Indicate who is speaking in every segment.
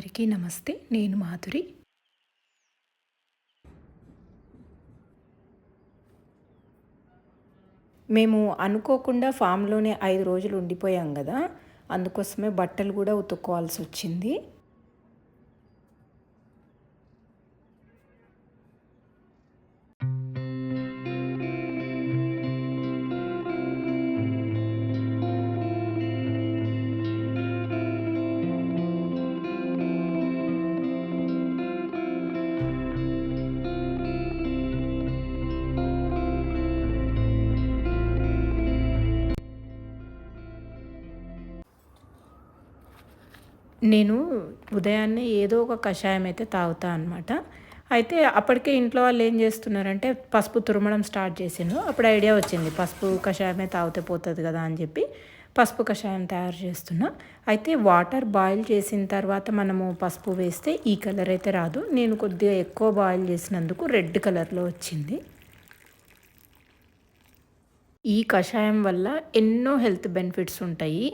Speaker 1: అందరికీ నమస్తే నేను మాధురి. మేము అనుకోకుండా ఫామ్లోనే ఐదు రోజులు ఉండిపోయాం కదా అందుకోసమే బట్టలు కూడా ఉతుక్కోవాల్సి వచ్చింది. నేను ఉదయాన్నే ఏదో ఒక కషాయం అయితే తాగుతా అనమాట అయితే అప్పటికే ఇంట్లో వాళ్ళు ఏం చేస్తున్నారంటే పసుపు తురమడం స్టార్ట్ చేసిండు అప్పుడు ఐడియా వచ్చింది పసుపు కషాయమే తాగితే పోతుంది కదా అని చెప్పి పసుపు కషాయం తయారు చేస్తున్నా. అయితే వాటర్ బాయిల్ చేసిన తర్వాత మనము పసుపు వేస్తే ఈ కలర్ అయితే రాదు. నేను కొద్దిగా ఎక్కువ బాయిల్ చేసినందుకు రెడ్ కలర్లో వచ్చింది. ఈ కషాయం వల్ల ఎన్నో హెల్త్ బెనిఫిట్స్ ఉంటాయి.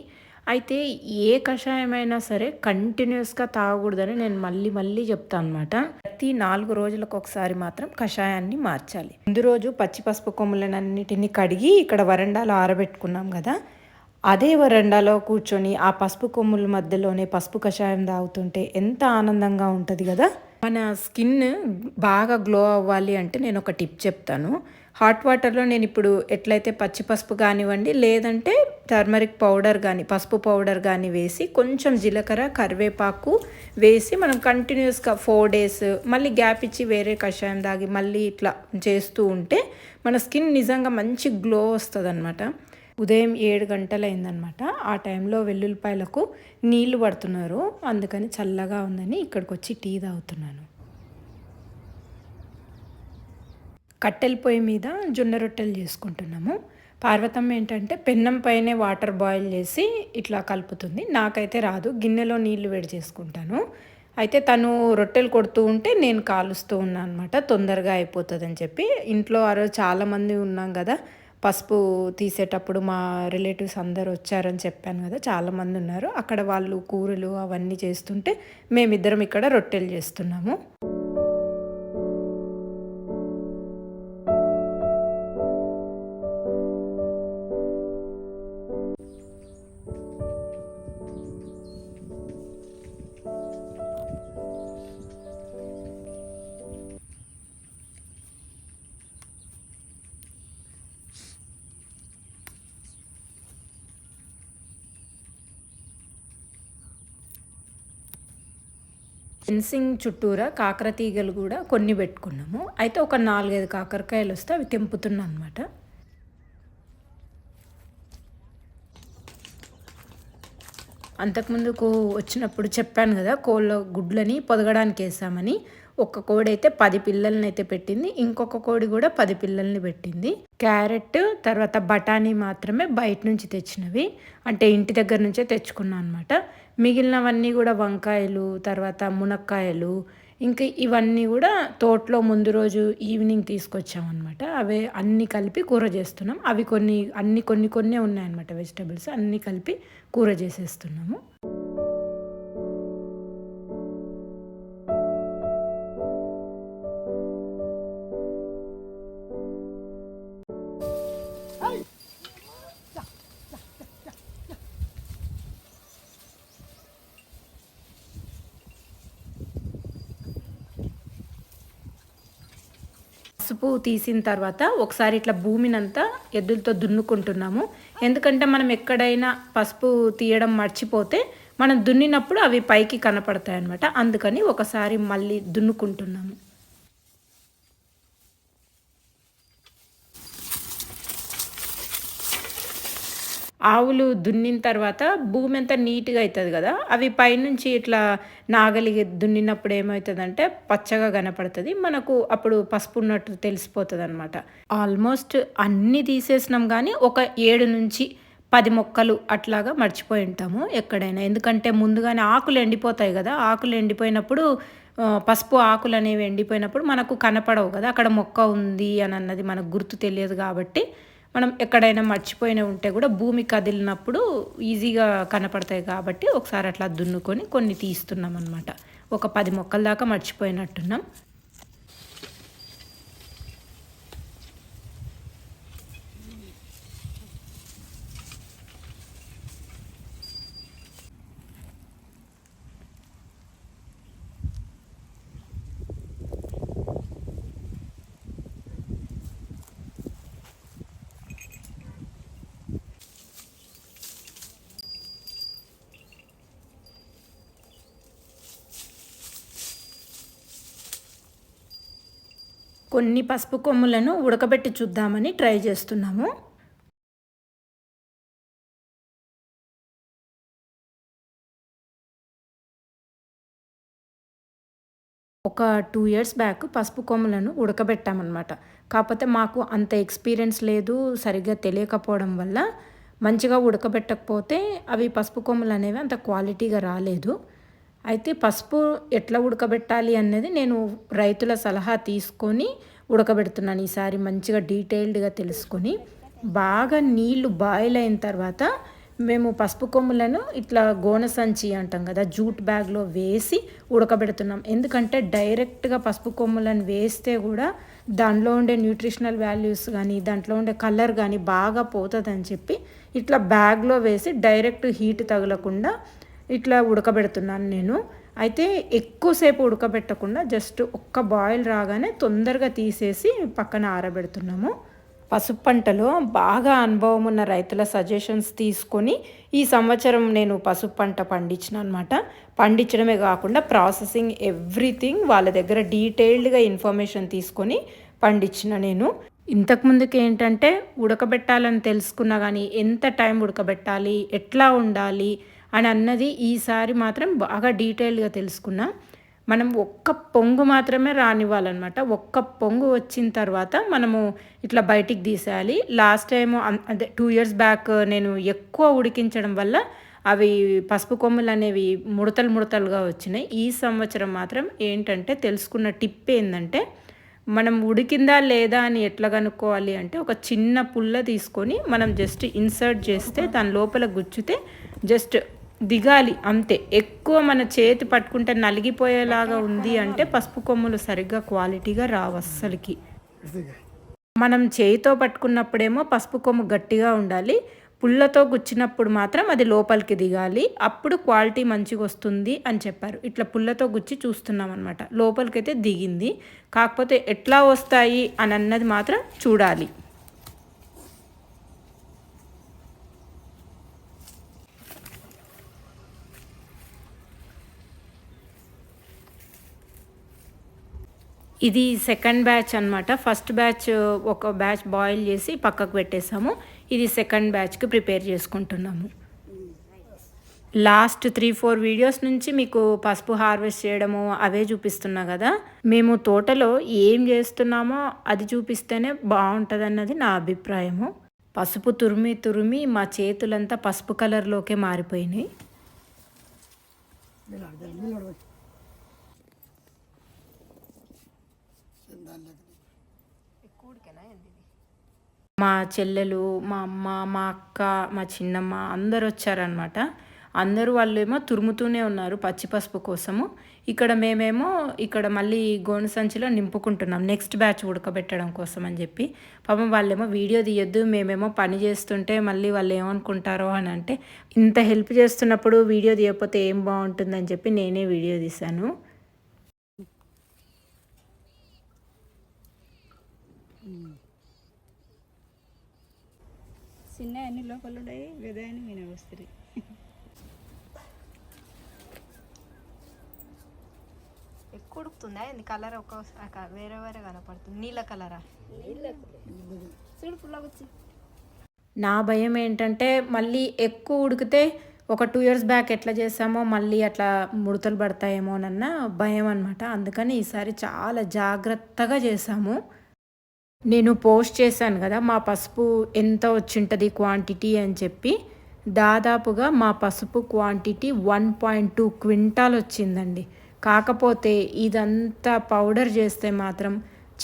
Speaker 1: అయితే ఏ కషాయమైనా సరే కంటిన్యూస్గా తాగకూడదని నేను మళ్ళీ మళ్ళీ చెప్తాను అనమాట ప్రతి నాలుగు రోజులకు ఒకసారి మాత్రం కషాయాన్ని మార్చాలి. ముందు రోజు పచ్చి పసుపు కొమ్ములన్నిటిని కడిగి ఇక్కడ వరండాలో ఆరబెట్టుకున్నాం కదా. అదే వరండాలో కూర్చొని ఆ పసుపు కొమ్ముల మధ్యలోనే పసుపు కషాయం తాగుతుంటే ఎంత ఆనందంగా ఉంటుంది కదా. మన స్కిన్ బాగా గ్లో అవ్వాలి అంటే నేను ఒక టిప్ చెప్తాను. హాట్ వాటర్లో నేను ఇప్పుడు ఎట్లయితే పచ్చి పసుపు కానివ్వండి లేదంటే టర్మరిక్ పౌడర్ కానీ పసుపు పౌడర్ కానీ వేసి కొంచెం జీలకర్ర కరివేపాకు వేసి మనం కంటిన్యూస్గా ఫోర్ డేస్ మళ్ళీ గ్యాప్ ఇచ్చి వేరే కషాయం దాగి మళ్ళీ ఇట్లా చేస్తూ ఉంటే మన స్కిన్ నిజంగా మంచి గ్లో వస్తుంది అనమాట ఉదయం ఏడు గంటలైందనమాట ఆ టైంలో వెల్లుల్లిపాయలకు నీళ్ళు పడుతున్నారు. అందుకని చల్లగా ఉందని ఇక్కడికి వచ్చి టీ తాగుతున్నాను. కట్టెల పొయ్యి మీద జొన్న రొట్టెలు చేసుకుంటున్నాము. పార్వతమ్మ ఏంటంటే పెన్నం పైనే వాటర్ బాయిల్ చేసి ఇట్లా కలుపుతుంది. నాకైతే రాదు. గిన్నెలో నీళ్ళు వేడి చేసుకుంటాను. అయితే తను రొట్టెలు కొడుతూ ఉంటే నేను కాలుస్తూ ఉన్నాను అనమాట తొందరగా అయిపోతుందని చెప్పి. ఇంట్లో ఆ రోజు చాలామంది ఉన్నాం కదా. పసుపు తీసేటప్పుడు మా రిలేటివ్స్ అందరు వచ్చారని చెప్పాను కదా. చాలామంది ఉన్నారు. అక్కడ వాళ్ళు కూరలు అవన్నీ చేస్తుంటే మేమిద్దరం ఇక్కడ రొట్టెలు చేస్తున్నాము. ఫెన్సింగ్ చుట్టూరా కాకర తీగలు కూడా కొన్ని పెట్టుకున్నాము. అయితే ఒక నాలుగైదు కాకరకాయలు వస్తే అవి తెంపుతున్నాం అనమాట అంతకుముందుకు వచ్చినప్పుడు చెప్పాను కదా కోళ్ళ గుడ్లని పొదగడానికి వేసామని. ఒక కోడి అయితే పది పిల్లల్ని అయితే పెట్టింది. ఇంకొక కోడి కూడా పది పిల్లల్ని పెట్టింది. క్యారెట్ తర్వాత బఠానీ మాత్రమే బయట నుంచి తెచ్చినవి. అంటే ఇంటి దగ్గర నుంచే తెచ్చుకున్నాను అనమాట మిగిలినవన్నీ కూడా వంకాయలు తర్వాత మునక్కాయలు ఇంకా ఇవన్నీ కూడా తోటలో ముందు రోజు ఈవినింగ్ తీసుకొచ్చామన్నమాట అవే అన్నీ కలిపి కూర చేస్తున్నాం. అవి కొన్ని అన్ని కొన్ని కొన్ని ఉన్నాయన్నమాట వెజిటబుల్స్. అన్నీ కలిపి కూర చేసేస్తున్నాము. పసుపు తీసిన తర్వాత ఒకసారి ఇట్లా భూమినంతా ఎద్దులతో దున్నుకుంటున్నాము. ఎందుకంటే మనం ఎక్కడైనా పసుపు తీయడం మర్చిపోతే మనం దున్నినప్పుడు అవి పైకి కనపడతాయి అనమాట అందుకని ఒకసారి మళ్ళీ దున్నుకుంటున్నాము. ఆవులు దున్నిన తర్వాత భూమి అంతా నీట్గా అవుతుంది కదా అవి పైనుంచి ఇట్లా నాగలి దున్నినప్పుడు ఏమవుతుందంటే పచ్చగా కనపడుతుంది. మనకు అప్పుడు పసుపు ఉన్నట్టు తెలిసిపోతుంది అనమాట ఆల్మోస్ట్ అన్నీ తీసేసినాం కానీ ఒక ఏడు నుంచి పది మొక్కలు అట్లాగా మర్చిపోయి ఉంటాము ఎక్కడైనా. ఎందుకంటే ముందుగానే ఆకులు ఎండిపోతాయి కదా ఆకులు ఎండిపోయినప్పుడు పసుపు ఆకులు అనేవి ఎండిపోయినప్పుడు మనకు కనపడవు కదా అక్కడ మొక్క ఉంది అని అన్నది మనకు గుర్తు తెలియదు కాబట్టి మనం ఎక్కడైనా మర్చిపోయిన ఉంటే కూడా భూమి కదిలినప్పుడు ఈజీగా కనపడతాయి కాబట్టి ఒకసారి అట్లా దున్నుకొని కొన్ని తీస్తున్నాం అనమాట ఒక పది మొక్కల దాకా మర్చిపోయినట్టున్నాం. కొన్ని పసుపు కొమ్ములను ఉడకబెట్టి చూద్దామని ట్రై చేస్తున్నాము. ఒక టూ ఇయర్స్ బ్యాక్ పసుపు కొమ్ములను ఉడకబెట్టామన్నమాట. కాకపోతే మాకు అంత ఎక్స్పీరియన్స్ లేదు సరిగ్గా తెలియకపోవడం వల్ల. మంచిగా ఉడకబెట్టకపోతే అవి పసుపు కొమ్మలు అనేవి అంత క్వాలిటీగా రాలేదు. అయితే పసుపు ఎట్లా ఉడకబెట్టాలి అనేది నేను రైతుల సలహా తీసుకొని ఉడకబెడుతున్నాను ఈసారి మంచిగా డీటెయిల్డ్గా తెలుసుకొని. బాగా నీళ్ళు బాయిల్ అయిన తర్వాత మేము పసుపు కొమ్ములను ఇట్లా గోన సంచి అంటాం కదా జూట్ బ్యాగ్లో వేసి ఉడకబెడుతున్నాం. ఎందుకంటే డైరెక్ట్గా పసుపు కొమ్ములను వేస్తే కూడా దాంట్లో ఉండే న్యూట్రిషనల్ వాల్యూస్ కానీ దాంట్లో ఉండే కలర్ కానీ బాగా పోతుందని చెప్పి ఇట్లా బ్యాగ్లో వేసి డైరెక్ట్ హీట్ తగలకుండా ఇట్లా ఉడకబెడుతున్నాను నేను. అయితే ఎక్కువసేపు ఉడకబెట్టకుండా జస్ట్ ఒక్క బాయిల్ రాగానే తొందరగా తీసేసి పక్కన ఆరబెడుతున్నాము. పసుపు పంటలో బాగా అనుభవం ఉన్న రైతుల సజెషన్స్ తీసుకొని ఈ సంవత్సరం నేను పసుపు పంట పండించిన అనమాట పండించడమే కాకుండా ప్రాసెసింగ్ ఎవ్రీథింగ్ వాళ్ళ దగ్గర డీటెయిల్డ్గా ఇన్ఫర్మేషన్ తీసుకొని పండించిన నేను. ఇంతకుముందుకు ఏంటంటే ఉడకబెట్టాలని తెలుసుకున్నా కానీ ఎంత టైం ఉడకబెట్టాలి ఎట్లా ఉండాలి అని అన్నది ఈసారి మాత్రం బాగా డీటెయిల్గా తెలుసుకున్నా. మనం ఒక్క పొంగు మాత్రమే రానివ్వాలన్నమాట. ఒక్క పొంగు వచ్చిన తర్వాత మనము ఇట్లా బయటికి తీసేయాలి. లాస్ట్ టైం అదే టూ ఇయర్స్ బ్యాక్ నేను ఎక్కువ ఉడికించడం వల్ల అవి పసుపు కొమ్ములు అనేవి ముడతలు ముడతలుగా వచ్చినాయి. ఈ సంవత్సరం మాత్రం ఏంటంటే తెలుసుకున్న టిప్ ఏంటంటే మనం ఉడికిందా లేదా అని ఎట్లా కనుక్కోవాలి అంటే ఒక చిన్న పుల్ల తీసుకొని మనం జస్ట్ ఇన్సర్ట్ చేస్తే దాని లోపల గుచ్చితే జస్ట్ దిగాలి అంతే. ఎక్కువ మన చేతి పట్టుకుంటే నలిగిపోయేలాగా ఉంది అంటే పసుపు కొమ్ములు సరిగ్గా క్వాలిటీగా రావు అస్సలకి. మనం చేయితో పట్టుకున్నప్పుడేమో పసుపు కొమ్ము గట్టిగా ఉండాలి పుల్లతో గుచ్చినప్పుడు మాత్రం అది లోపలికి దిగాలి అప్పుడు క్వాలిటీ మంచిగా వస్తుంది అని చెప్పారు. ఇట్లా పుల్లతో గుచ్చి చూస్తున్నాం అనమాట లోపలికైతే దిగింది. కాకపోతే ఎట్లా వస్తాయి అని అన్నది మాత్రం చూడాలి. ఇది సెకండ్ బ్యాచ్ అనమాట ఫస్ట్ బ్యాచ్ ఒక బ్యాచ్ బాయిల్ చేసి పక్కకు పెట్టేసాము. ఇది సెకండ్ బ్యాచ్కి ప్రిపేర్ చేసుకుంటున్నాము. లాస్ట్ త్రీ ఫోర్ వీడియోస్ నుంచి మీకు పసుపు హార్వెస్ట్ చేయడము అవే చూపిస్తున్నా కదా. మేము తోటలో ఏం చేస్తున్నామో అది చూపిస్తేనే బాగుంటుంది అన్నది నా అభిప్రాయము. పసుపు తురిమి తురిమి మా చేతులంతా పసుపు కలర్లోకే మారిపోయినాయి. మా చెల్లెలు మా అమ్మ మా అక్క మా చిన్నమ్మ అందరు వచ్చారనమాట అందరూ వాళ్ళు ఏమో తురుముతూనే ఉన్నారు పచ్చి పసుపు కోసము. ఇక్కడ మేమేమో ఇక్కడ మళ్ళీ గోను సంచిలో నింపుకుంటున్నాం నెక్స్ట్ బ్యాచ్ ఉడకబెట్టడం కోసం అని చెప్పి. పాపం వాళ్ళేమో వీడియో తీయొద్దు మేమేమో పని చేస్తుంటే మళ్ళీ వాళ్ళు ఏమనుకుంటారో అని అంటే ఇంత హెల్ప్ చేస్తున్నప్పుడు వీడియో తీయకపోతే ఏం బాగుంటుందని చెప్పి నేనే వీడియో తీశాను.
Speaker 2: చిన్న అన్ని లోపల వెదాయని విన వస్తుంది
Speaker 3: ఎక్కువ ఉడుకుతుందా? ఏంది? కలర్ ఒక వేరే వేరే కనపడుతుంది నీళ్ళ కలరా?
Speaker 2: చూడు పుల్లగొచ్చి
Speaker 1: నా భయం ఏంటంటే మళ్ళీ ఎక్కువ ఉడికితే ఒక టూ ఇయర్స్ బ్యాక్ ఎట్లా చేసామో మళ్ళీ అట్లా ముడతలు పడతాయేమోనన్న భయం అనమాట అందుకని ఈసారి చాలా జాగ్రత్తగా చేసాము. నేను పోస్ట్ చేశాను కదా మా పసుపు ఎంత వచ్చింటుంది క్వాంటిటీ అని చెప్పి దాదాపుగా మా పసుపు quantity one point two quintal వచ్చిందండి. కాకపోతే ఇదంతా పౌడర్ చేస్తే మాత్రం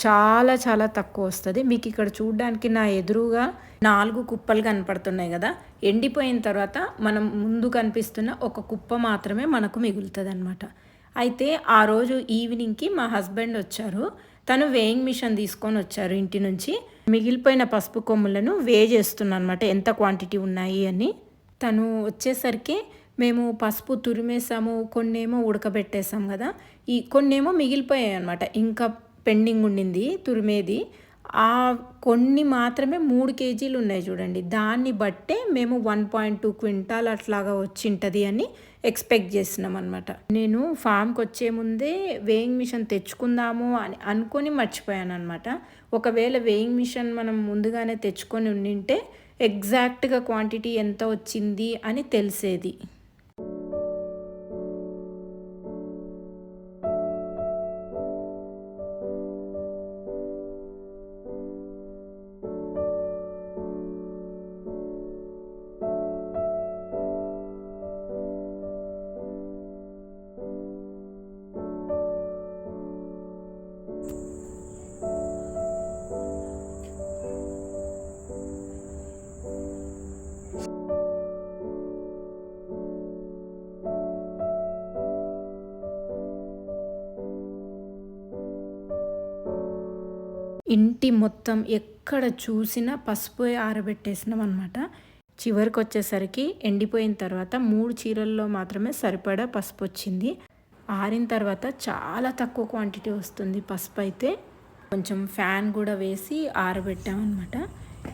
Speaker 1: చాలా చాలా తక్కువ వస్తుంది. మీకు ఇక్కడ చూడడానికి నా ఎదురుగా నాలుగు కుప్పలు కనపడుతున్నాయి కదా ఎండిపోయిన తర్వాత మనం ముందు కనిపిస్తున్న ఒక కుప్ప మాత్రమే మనకు మిగులుతుంది అనమాట అయితే ఆ రోజు ఈవినింగ్కి మా హస్బెండ్ వచ్చారు. తను వేయింగ్ మిషన్ తీసుకొని వచ్చారు ఇంటి నుంచి. మిగిలిపోయిన పసుపు కొమ్ములను వే చేస్తున్నాను అనమాట ఎంత క్వాంటిటీ ఉన్నాయి అని. తను వచ్చేసరికి మేము పసుపు తురిమేసాము కొన్నేమో ఉడకబెట్టేసాం కదా. ఈ కొన్నేమో మిగిలిపోయాయి అనమాట ఇంకా పెండింగ్ ఉండింది తురిమేది. ఆ కొన్ని మాత్రమే మూడు కేజీలు ఉన్నాయి చూడండి దాన్ని బట్టే మేము వన్ పాయింట్ టూ క్వింటాల్ అట్లాగా వచ్చింటది అని ఎక్స్పెక్ట్ చేసినాం అనమాట నేను ఫామ్కి వచ్చే ముందే వేయింగ్ మిషన్ తెచ్చుకుందాము అని అనుకొని మర్చిపోయాను అనమాట ఒకవేళ వేయింగ్ మిషన్ మనం ముందుగానే తెచ్చుకొని ఉండింటే ఎగ్జాక్ట్గా క్వాంటిటీ ఎంత వచ్చింది అని తెలిసేది. ఇంటి మొత్తం ఎక్కడ చూసినా పసుపు ఆరబెట్టేసినాం అనమాట చివరికి వచ్చేసరికి ఎండిపోయిన తర్వాత మూడు చీరల్లో మాత్రమే సరిపడా పసుపు వచ్చింది ఆరిన తర్వాత చాలా తక్కువ క్వాంటిటీ వస్తుంది పసుపు అయితే కొంచెం ఫ్యాన్ కూడా వేసి ఆరబెట్టామన్నమాట.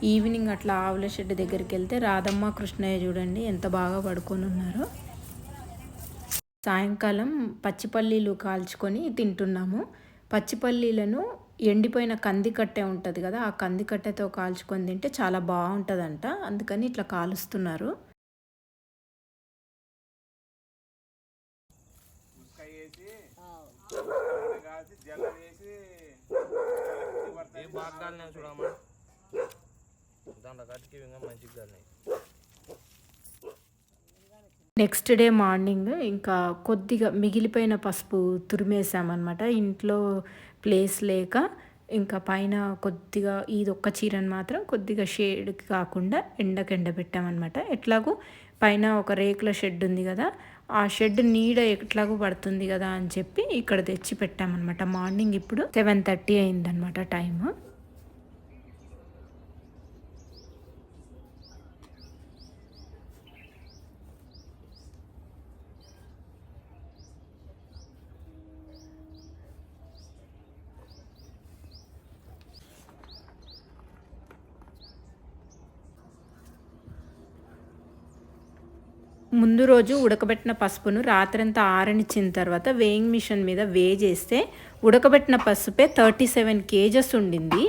Speaker 1: ఈవినింగ్ అట్లా ఆవుల షెడ్ దగ్గరికి వెళ్తే రాధమ్మ కృష్ణయ్య చూడండి ఎంత బాగా పడుకొని ఉన్నారో సాయంకాలం పచ్చిపల్లీలు కాల్చుకొని తింటున్నాము. పచ్చిపల్లీలను ఎండిపోయిన కంది కట్టె ఉంటుంది కదా ఆ కంది కట్టెతో కాల్చుకొని తింటే చాలా బాగుంటుందంట. అందుకని ఇట్లా కాలుస్తున్నారు.
Speaker 4: ఏ బాగా కాలినాయి చూడమ్మా. దాంట్లో కట్టుకి ఇంకా మంచిగా
Speaker 1: నెక్స్ట్ డే మార్నింగ్ ఇంకా కొద్దిగా మిగిలిపోయిన పసుపు తురిమేసామన్నమాట. ఇంట్లో ప్లేస్ లేక ఇంకా పైన కొద్దిగా ఇది ఒక్క చీరను మాత్రం కొద్దిగా షేడ్ కాకుండా ఎండకు ఎండబెట్టామన్నమాట. ఎట్లాగూ పైన ఒక రేకుల షెడ్ ఉంది కదా ఆ షెడ్ నీడ ఎట్లాగూ పడుతుంది కదా అని చెప్పి ఇక్కడ తెచ్చి పెట్టామన్నమాట మార్నింగ్ ఇప్పుడు సెవెన్ థర్టీ అయిందనమాట టైము ముందు రోజు ఉడకబెట్టిన పసుపును రాత్రంతా ఆరనిచ్చిన తర్వాత వేయింగ్ మిషన్ మీద వే చేస్తే ఉడకబెట్టిన పసుపే థర్టీ సెవెన్ కేజెస్ ఉండింది.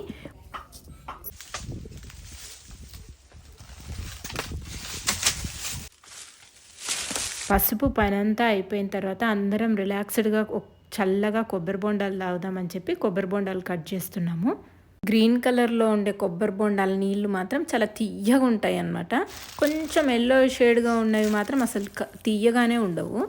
Speaker 1: పసుపు పనంతా అయిపోయిన తర్వాత అందరం రిలాక్స్డ్గా చల్లగా కొబ్బరి బొండాలు తాగుదామని చెప్పి కొబ్బరి బొండాలు కట్ చేస్తున్నాము. గ్రీన్ కలర్లో ఉండే కొబ్బరి బొండాల నీళ్ళు మాత్రం చాలా తీయగా ఉంటాయి అన్నమాట కొంచెం ఎల్లో షేడ్గా ఉన్నవి మాత్రం అసలు తీయగానే ఉండవు.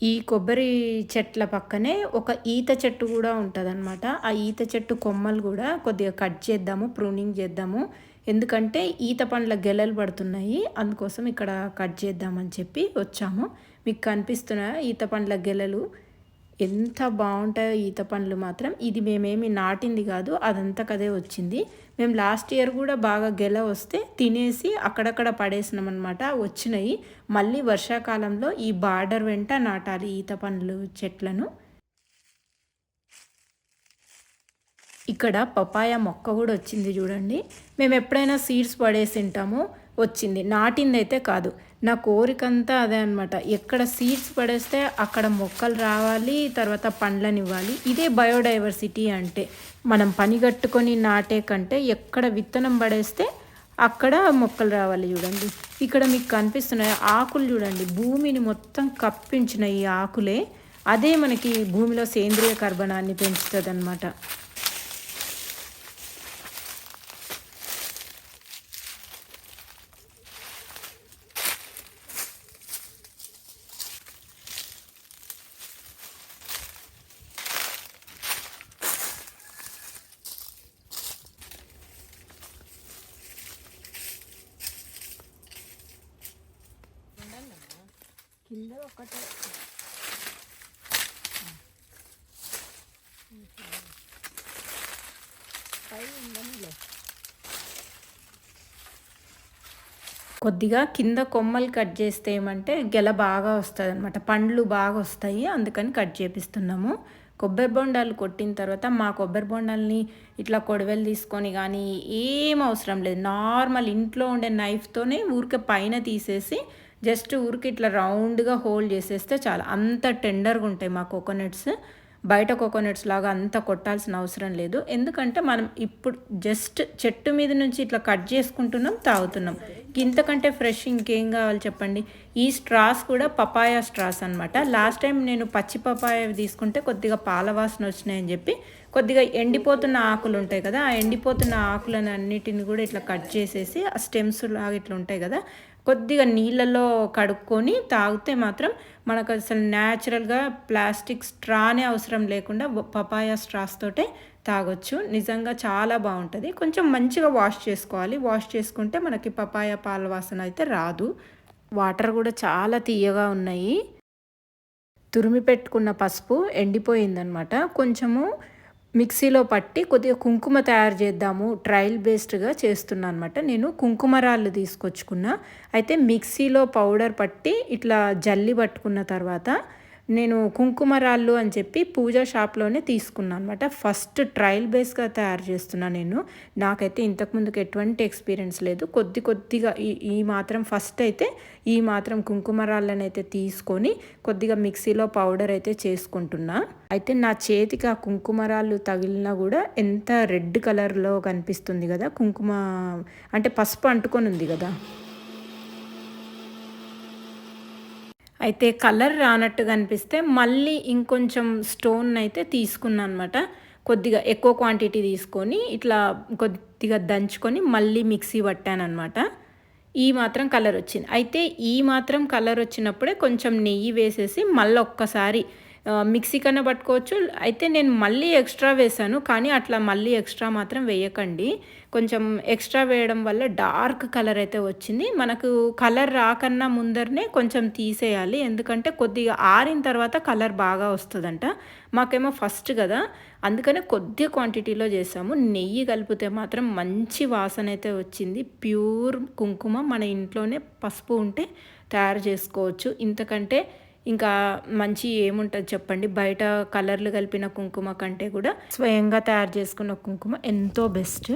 Speaker 1: ఈ కొబ్బరి చెట్ల పక్కనే ఒక ఈత చెట్టు కూడా ఉంటుందన్నమాట. ఆ ఈత చెట్టు కొమ్మలు కూడా కొద్దిగా కట్ చేద్దాము ప్రూనింగ్ చేద్దాము. ఎందుకంటే ఈత పండ్ల గెలలు పడుతున్నాయి అందుకోసం ఇక్కడ కట్ చేద్దామని చెప్పి వచ్చాము. మీకు కనిపిస్తున్న ఈత పండ్ల గెలలు ఎంత బాగుంటాయో ఈత పండ్లు మాత్రం. ఇది మేమేమి నాటింది కాదు అదంతా కదే వచ్చింది. మేము లాస్ట్ ఇయర్ కూడా బాగా గెల వస్తే తినేసి అక్కడక్కడ పడేసినాం అనమాట వచ్చినాయి. మళ్ళీ వర్షాకాలంలో ఈ బార్డర్ వెంట నాటాలి ఈత పండ్లు చెట్లను. ఇక్కడ పపాయ మొక్క కూడా వచ్చింది చూడండి. మేము ఎప్పుడైనా సీడ్స్ పడేసి ఉంటామో వచ్చింది. నాటింది అయితే కాదు. నా కోరికంతా అదే అనమాట ఎక్కడ సీడ్స్ పడేస్తే అక్కడ మొక్కలు రావాలి తర్వాత పండ్లను ఇవ్వాలి ఇదే బయోడైవర్సిటీ అంటే. మనం పని కట్టుకొని నాటే కంటే ఎక్కడ విత్తనం పడేస్తే అక్కడ మొక్కలు రావాలి చూడండి. ఇక్కడ మీకు కనిపిస్తున్నాయి ఆకులు చూడండి. భూమిని మొత్తం కప్పించిన ఈ ఆకులే. అదే మనకి భూమిలో సేంద్రియ కర్బనాన్ని పెంచుతుంది అనమాట
Speaker 2: కింద ఒకటే పై
Speaker 1: కొద్దిగా కింద కొమ్మలు కట్ చేస్తే ఏమంటే గెల బాగా వస్తుంది అనమాట పండ్లు బాగా వస్తాయి అందుకని కట్ చేపిస్తున్నాము. కొబ్బరి బొండాలు కొట్టిన తర్వాత మా కొబ్బరి బొండాలని ఇట్లా కొడవలు తీసుకొని కానీ ఏం అవసరం లేదు. నార్మల్ ఇంట్లో ఉండే నైఫ్తోనే ఊరికే పైన తీసేసి జస్ట్ ఊరికి ఇట్లా రౌండ్గా హోల్డ్ చేసేస్తే చాలా. అంత టెండర్గా ఉంటాయి మా కోకోనట్స్. బయట కోకోనట్స్ లాగా అంత కొట్టాల్సిన అవసరం లేదు. ఎందుకంటే మనం ఇప్పుడు జస్ట్ చెట్టు మీద నుంచి ఇట్లా కట్ చేసుకుంటున్నాం తాగుతున్నాం. ఇంతకంటే ఫ్రెష్ ఇంకేం కావాలి చెప్పండి? ఈ స్ట్రాస్ కూడా పపాయ స్ట్రాస్ అనమాట లాస్ట్ టైం నేను పచ్చి పపాయ తీసుకుంటే కొద్దిగా పాల వాసన వచ్చినాయని చెప్పి కొద్దిగా ఎండిపోతున్న ఆకులు ఉంటాయి కదా ఆ ఎండిపోతున్న ఆకులను అన్నిటిని కూడా ఇట్లా కట్ చేసేసి ఆ స్టెమ్స్ లాగా ఇట్లా ఉంటాయి కదా కొద్దిగా నీళ్ళలో కడుక్కొని తాగితే మాత్రం మనకు అసలు న్యాచురల్గా ప్లాస్టిక్ స్ట్రానే అవసరం లేకుండా పపాయ స్ట్రాస్ తోటే తాగొచ్చు. నిజంగా చాలా బాగుంటుంది. కొంచెం మంచిగా వాష్ చేసుకోవాలి. వాష్ చేసుకుంటే మనకి పపాయ పాల వాసన అయితే రాదు. వాటర్ కూడా చాలా తీయగా ఉన్నాయి. తురిమి పెట్టుకున్న పసుపు ఎండిపోయిందనమాట. కొంచెము మిక్సీలో పట్టి కొద్దిగా కుంకుమ తయారు చేద్దాము. ట్రయల్ బేస్డ్గా చేస్తున్నా అనమాట నేను కుంకుమ రాళ్ళు తీసుకొచ్చుకున్నా. అయితే మిక్సీలో పౌడర్ పట్టి ఇట్లా జల్లి పట్టుకున్న తర్వాత నేను కుంకుమరాళ్ళు అని చెప్పి పూజా షాప్లోనే తీసుకున్నాను అనమాట ఫస్ట్ ట్రయల్ బేస్గా తయారు చేస్తున్నాను నేను. నాకైతే ఇంతకుముందుకు ఎటువంటి ఎక్స్పీరియన్స్ లేదు. కొద్ది కొద్దిగా ఈ ఈ మాత్రం ఫస్ట్ అయితే ఈ మాత్రం కుంకుమరాళ్ళని అయితే తీసుకొని కొద్దిగా మిక్సీలో పౌడర్ అయితే చేసుకుంటున్నా. అయితే నా చేతికి ఆ కుంకుమరాళ్ళు తగిలినా కూడా ఎంత రెడ్ కలర్లో కనిపిస్తుంది కదా కుంకుమ అంటే పసుపు అంటుకొని ఉంది కదా. అయితే కలర్ రానట్టు కనిపిస్తే మళ్ళీ ఇంకొంచెం స్టోన్ అయితే తీసుకున్నాను అనమాట కొద్దిగా ఎక్కువ క్వాంటిటీ తీసుకొని ఇట్లా కొద్దిగా దంచుకొని మళ్ళీ మిక్సీ పట్టాను అనమాట ఈ మాత్రం కలర్ వచ్చింది. అయితే ఈ మాత్రం కలర్ వచ్చినప్పుడే కొంచెం నెయ్యి వేసేసి మళ్ళీ ఒక్కసారి మిక్సీ కన్నా పట్టుకోవచ్చు. అయితే నేను మళ్ళీ ఎక్స్ట్రా వేసాను కానీ అట్లా మళ్ళీ ఎక్స్ట్రా మాత్రం వేయకండి. కొంచెం ఎక్స్ట్రా వేయడం వల్ల డార్క్ కలర్ అయితే వచ్చింది. మనకు కలర్ రాకన్నా ముందరనే కొంచెం తీసేయాలి. ఎందుకంటే కొద్దిగా ఆరిన తర్వాత కలర్ బాగా వస్తుందంట. మాకేమో ఫస్ట్ కదా. అందుకనే కొద్ది క్వాంటిటీలో చేసాము నెయ్యి కలిపితే మాత్రం మంచి వాసన అయితే వచ్చింది. ప్యూర్ కుంకుమ మన ఇంట్లోనే పసుపు ఉంటే తయారు చేసుకోవచ్చు. ఇంతకంటే ఇంకా మంచి ఏముంటుంది చెప్పండి? బయట కలర్లు కలిపిన కుంకుమ కంటే కూడా స్వయంగా తయారు చేసుకున్న కుంకుమ ఎంతో బెస్ట్.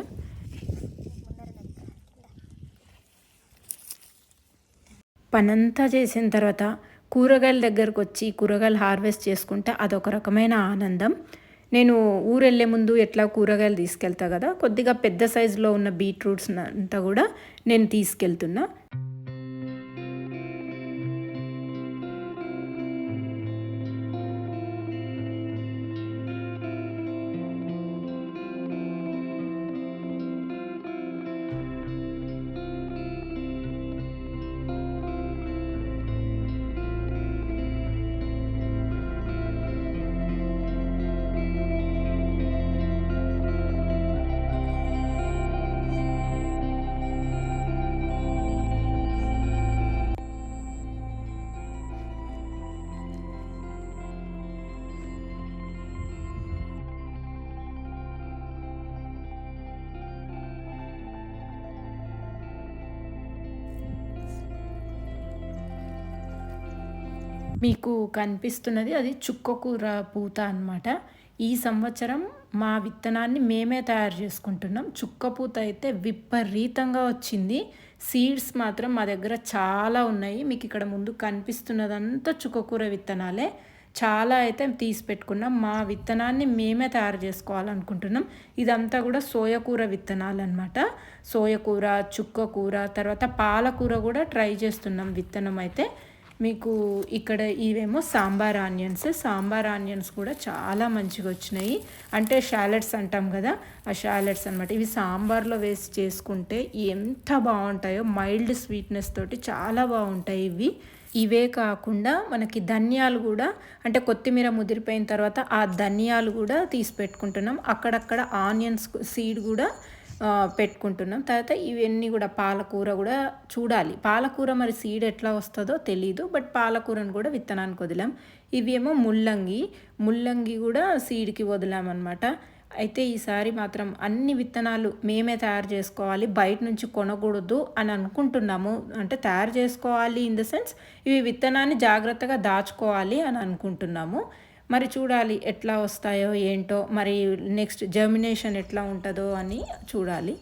Speaker 1: పనంతా చేసిన తర్వాత కూరగాయల దగ్గరకు వచ్చి కూరగాయలు హార్వెస్ట్ చేసుకుంటే అదొక రకమైన ఆనందం. నేను ఊరు వెళ్ళే ముందు ఎట్లా కూరగాయలు తీసుకెళ్తా కదా కొద్దిగా పెద్ద సైజులో ఉన్న బీట్రూట్స్ అంతా కూడా నేను తీసుకెళ్తున్నా. మీకు కనిపిస్తున్నది అది చుక్కకూర పూత అన్నమాట. ఈ సంవత్సరం మా విత్తనాన్ని మేమే తయారు చేసుకుంటున్నాం. చుక్క పూత అయితే విపరీతంగా వచ్చింది. సీడ్స్ మాత్రం మా దగ్గర చాలా ఉన్నాయి. మీకు ఇక్కడ ముందు కనిపిస్తున్నదంతా చుక్కకూర విత్తనాలే. చాలా అయితే తీసి పెట్టుకున్నాం. మా విత్తనాన్ని మేమే తయారు చేసుకోవాలనుకుంటున్నాం. ఇదంతా కూడా సోయకూర విత్తనాలు అనమాట సోయకూర చుక్కకూర తర్వాత పాలకూర కూడా ట్రై చేస్తున్నాం విత్తనం అయితే. మీకు ఇక్కడ ఇవేమో సాంబార్ ఆనియన్స్ సాంబార్ ఆనియన్స్ కూడా చాలా మంచిగా వచ్చినాయి. అంటే షాలెట్స్ అంటాం కదా ఆ షాలెట్స్ అనమాట ఇవి సాంబార్లో వేసి చేసుకుంటే ఎంత బాగుంటాయో మైల్డ్ స్వీట్నెస్ తోటి చాలా బాగుంటాయి ఇవి. ఇవే కాకుండా మనకి ధనియాలు కూడా అంటే కొత్తిమీర ముదిరిపోయిన తర్వాత ఆ ధనియాలు కూడా తీసి పెట్టుకుంటున్నాం. అక్కడక్కడ ఆనియన్స్ సీడ్ కూడా పెట్టుకుంటున్నాం. తర్వాత ఇవన్నీ కూడా పాలకూర కూడా చూడాలి. పాలకూర మరి సీడ్ ఎట్లా వస్తుందో తెలీదు బట్ పాలకూరను కూడా విత్తనానికి వదిలాం. ఇవేమో ముల్లంగి ముల్లంగి కూడా సీడ్కి వదిలామన్నమాట అయితే ఈసారి మాత్రం అన్ని విత్తనాలు మేమే తయారు చేసుకోవాలి బయట నుంచి కొనకూడదు అని అనుకుంటున్నాము. అంటే తయారు చేసుకోవాలి ఇన్ ద సెన్స్ ఇవి విత్తనాన్ని జాగ్రత్తగా దాచుకోవాలి అని అనుకుంటున్నాము. మరి చూడాలి ఎట్లా వస్తాయో ఏంటో మరి నెక్స్ట్ జర్మినేషన్ ఎట్లా ఉంటుందో అని చూడాలి.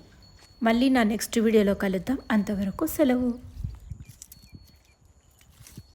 Speaker 1: మళ్ళీ నా నెక్స్ట్ వీడియోలో కలుద్దాం. అంతవరకు సెలవు.